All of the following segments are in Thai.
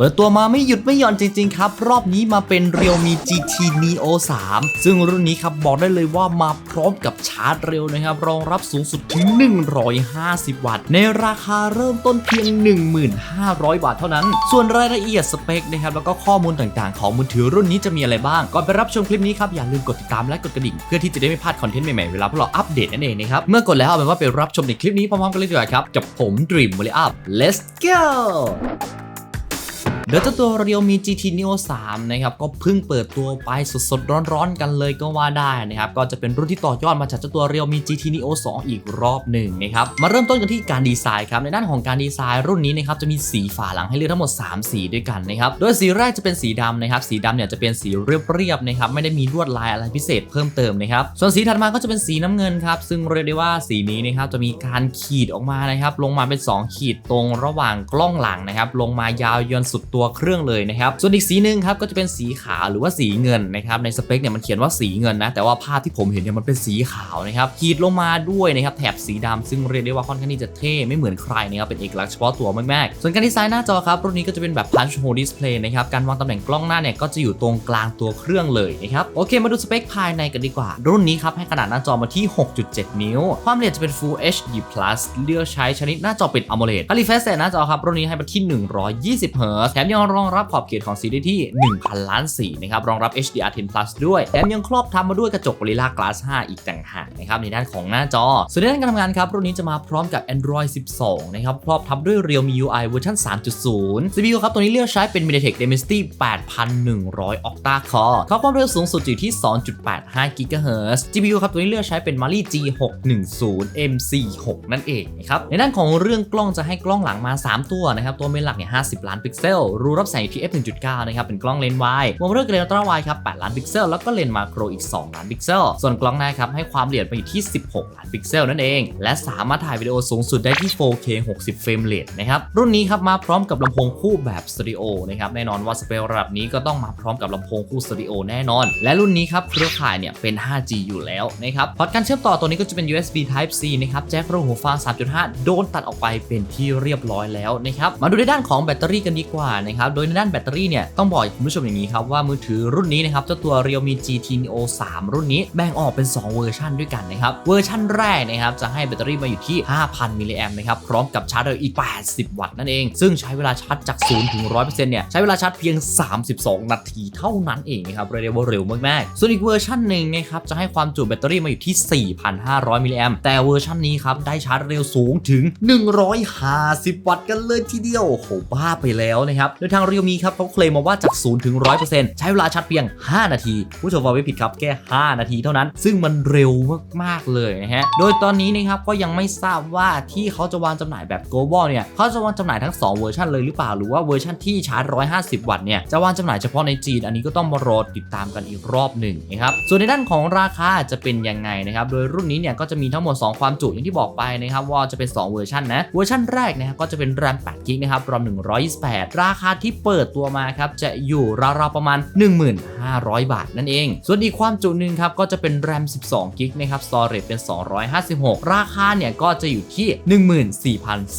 เปิดตัวมาไม่หยุดไม่หย่อนจริง ๆ ครับ รอบนี้มาเป็น Realme GT Neo 3 ซึ่งรุ่นนี้ครับบอกได้เลยว่ามาพร้อมกับชาร์จเร็วนะครับ รองรับสูงสุดถึง 150 วัตต์ ในราคาเริ่มต้นเพียง 1500 บาทเท่านั้น ส่วนรายละเอียดสเปคนะครับ แล้วก็ข้อมูลต่างๆ ของมือถือรุ่นนี้จะมีอะไรบ้าง ก่อนไปรับชมคลิปนี้ครับอย่าลืมกดติดตามและกดกระดิ่ง เพื่อที่จะได้ไม่พลาดคอนเทนต์ใหม่ๆเวลาพวกเราอัปเดตนั่นเองนะครับเมื่อกดแล้วเอาเป็นว่าไปรับชมในคลิปนี้พร้อมๆกันเลยดีกว่าครับกับผม Dream w a l l y Up Let's go เดี๋ยวเจ้าตัว Realme GT Neo 3 นะครับ ก็เพิ่งเปิดตัวไปสดๆ ร้อนๆ กันเลยก็ว่าได้นะครับ ก็จะเป็นรุ่นที่ต่อยอดมาจากเจ้าตัว Realme GT Neo 2 อีกรอบหนึ่งนะครับ มาเริ่มต้นกันที่การดีไซน์ครับ ในด้านของการดีไซน์รุ่นนี้นะครับ จะมีสีฝาหลังให้เลือกทั้งหมด 3 สีด้วยกันนะครับ โดยสีแรกจะเป็นสีดำนะครับ สีดำเนี่ยจะเป็นสีเรียบๆ นะครับ ไม่ได้มีลวดลายอะไรพิเศษเพิ่มเติมนะครับ ส่วนสีถัดมาก็จะเป็นสีน้ำเงินครับ ซึ่งเรียกได้ว่าสีนี้นะครับจะมีการขีดออกมานะครับ ลงมาเป็น 2 ขีดตรงระหว่างกล้องหลังนะครับ ลงมายาวยนสุดตัวัวเครื่องเลยนะครับ ส่วนอีกสีหนึ่งครับก็จะเป็นสีขาวหรือว่าสีเงินนะครับในสเปคเนี่ยมันเขียนว่าสีเงินนะแต่ว่าภาพที่ผมเห็นเนี่ยมันเป็นสีขาวนะครับขีดลงมาด้วยนะครับแถบสีดำซึ่งเรียกได้ว่าค่อนข้างที่จะเท่ไม่เหมือนใครนะครับเป็นเอกลักษณ์เฉพาะตัวมากๆส่วนการดีไซน์หน้าจอครับรุ่นนี้ก็จะเป็นแบบ punch hole display นะครับการวางตำแหน่งกล้องหน้าเนี่ยก็จะอยู่ตรงกลางตัวเครื่องเลยนะครับโอเค มาดูสเปคภายในกันดีกว่า รุ่นนี้ครับให้ขนาดหน้าจอมาที่ 6.7 นิ้ว ความละเอียดจะเป็น Full HD Plus เลือกใช้ชนิดหน้าจอเป็น AMOLED color face หน้าจอครับรุ่นนี้ให้มาที่ 120 Hz แถมยังรองรับขอบเขตของสีได้ที่ 1,000 ล้านสีนะครับ รองรับ HDR10 Plus ด้วย แถมยังครอบทำมาด้วยกระจก Gorilla Glass 5 อีกต่างหากนะครับในด้านของหน้าจอ ส่วนในด้านการทำงานครับ รุ่นนี้จะมาพร้อมกับ Android 12 นะครับ ครอบทับด้วย Realme UI เวอร์ชัน3.0 CPU ครับ ตัวนี้เลือกใช้เป็น MediaTek Dimensity 8100 Octa Core ครอบความเร็วสูงสุดอยู่ที่ 2.85 GHz GPU ครับ ตัวนี้เลือกใช้เป็น Mali G610 M46 นั่นเองนะครับ ในด้านของเรื่องกล้องจะให้กล้องหลังมา 3 ตัวนะครับ ตัวเมนหลักเนี่ย50 ล้านพิกเซลรูรับแสงอยู่ที่ f1.9 นะครับ เป็นกล้องเลนส์วายมองเรื่องเลนส์อัลตร้าไวครับ 8 ล้านพิกเซล แล้วก็เลนส์มาโครอีก 2 ล้านพิกเซล ส่วนกล้องหน้าครับ ให้ความละเอียดไปอยู่ที่ 16 ล้านพิกเซลนั่นเอง และสามารถถ่ายวิดีโอสูงสุดได้ที่ 4K 60 เฟรมเรทนะครับ รุ่นนี้ครับมาพร้อมกับลำโพงคู่แบบสตูดิโอนะครับ แน่นอนว่าสเปคระดับนี้ก็ต้องมาพร้อมกับลำโพงคู่สตูดิโอแน่นอน และรุ่นนี้ครับเครือข่ายเนี่ยเป็น 5G อยู่แล้วนะครับพอร์ตการเชื่อมต่อตัวนี้ก็จะเป็น USB Type C นะครับแจ็ครูหูฟัง 3.5 โดนตัดออกไปเป็นที่เรียบร้อยแล้วนะครับมาดูในด้านของแบตเตอรี่กันดีกว่านะครับโดยในด้านแบตเตอรี่เนี่ยต้องบอกคุณผู้ชมอย่างนี้ครับว่ามือถือรุ่นนี้นะครับเจ้าตัว Realme GT Neo 3 รุ่นนี้แบ่งออกเป็น 2 เวอร์ชันด้วยกันนะครับเวอร์ชันแรกนะครับจะให้แบตเตอรี่มาอยู่ที่ 5,000 มิลลิแอมป์นะครับพร้อมกับชาร์จเร็วอีก 80 วัตต์นั่นเอง ซึ่งใช้เวลาชาร์จจาก0ถึง100%เนี่ยใช้เวลาชาร์จเพียง 32 นาทีเท่านั้นเองนะครับเรียกได้ว่าเร็วมากๆส่วนอีกเวอร์ชันหนึ่งนะครับจะให้ความจุแบตเตอรี่มาอยู่ที่ 4,500 มิลลิแอมแต่เวอร์ชันนี้ครับได้ชาร์จเร็วสูงถึง 150 วัตต์กันเลยทีเดียวโหบ้าไปแล้วนะครับโดยทาง Realme ครับเขาเคลมมาว่าจาก 0 ถึง 100%ใช้เวลาชาร์จเพียง 5 นาที ผู้ชมฟังไม่ผิดครับ แค่ 5 นาทีเท่านั้น ซึ่งมันเร็วมากๆเลยนะฮะ โดยตอนนี้นะครับก็ยังไม่ทราบว่าที่เขาจะวางจำหน่ายแบบ global เนี่ยเขาจะวางจำหน่ายทั้ง 2 เวอร์ชันเลยหรือเปล่า หรือว่าเวอร์ชันที่ชาร์จ 150 วัตต์เนี่ยจะวางจำหน่ายเฉพาะในจีน อันนี้ก็ต้องมารอติดตามกันอีกรอบหนึ่งนะครับ ส่วนในด้านของราคาจะเป็นยังไงนะครับ โดยรุ่นนี้เนี่ยก็จะมีทั้งหมด 2 ความจุอย่างที่บอกไปนะครับว่าจะเป็น 2 เวอร์ชันนะ เวอร์ชันแรกนะครับก็จะเป็นแรม8กิกนะครับรอม128ราคาที่เปิดตัวมาครับจะอยู่ราวๆประมาณ 1500 บาทนั่นเอง ส่วนอีกความจุหนึ่งครับก็จะเป็นแรม 12 กิกนะครับ storage เป็น 256 ราคาเนี่ยก็จะอยู่ที่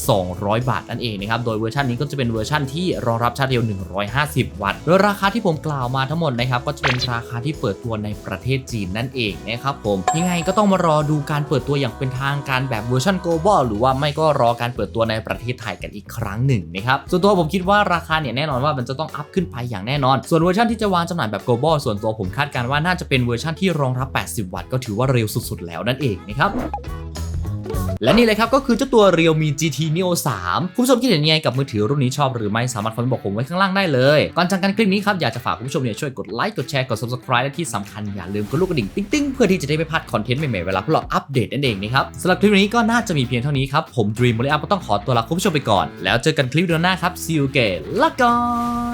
14,200 บาทนั่นเองนะครับโดยเวอร์ชันนี้ก็จะเป็นเวอร์ชันที่รองรับชาร์จเร็ว 150 วัตต์โดยราคาที่ผมกล่าวมาทั้งหมดนะครับก็จะเป็นราคาที่เปิดตัวในประเทศจีนนั่นเองนะครับผมยังไงก็ต้องมารอดูการเปิดตัวอย่างเป็นทางการแบบเวอร์ชัน global หรือว่าไม่ก็รอการเปิดตัวในประเทศไทยกันอีกครั้งหนึ่งนะครับส่วนตัวผมคิดว่าราคาเนี่ยแน่นอนว่ามันจะต้องอัพขึ้นไปอย่างแน่นอน ส่วนเวอร์ชันที่จะวางจำหน่ายแบบ global ส่วนตัวผมคาดการณ์ว่าน่าจะเป็นเวอร์ชันที่รองรับ 80 วัตต์ก็ถือว่าเร็วสุดๆ แล้วนั่นเองนะครับ และนี่เลยครับ ก็คือเจ้าตัว Realme GT Neo 3 คุณผู้ชมคิดเห็นยังไงกับมือถือรุ่นนี้ชอบหรือไม่สามารถคอมเมนต์บอกผมไว้ข้างล่างได้เลย ก่อนจากกันคลิปนี้ครับ อยากจะฝากคุณผู้ชมเนี่ยช่วยกดไลค์กดแชร์กด subscribe และที่สำคัญอย่าลืมกดลูกกระดิ่งติ๊งๆ เพื่อที่จะได้ไม่พลาดคอนเทนต์ใหม่ๆเวลาพวกเราอัปเดตนั่นเองนะครับสำหรับคลิปนี้ก็น่าจะมีเพียงเท่านี้ครับผม Dream b o l y Up ก็ต้องขอตัวลาคุณผู้ชมไปก่อน แล้วเจอกันคลิปเดือนหน้าครับ See you again ละก่อย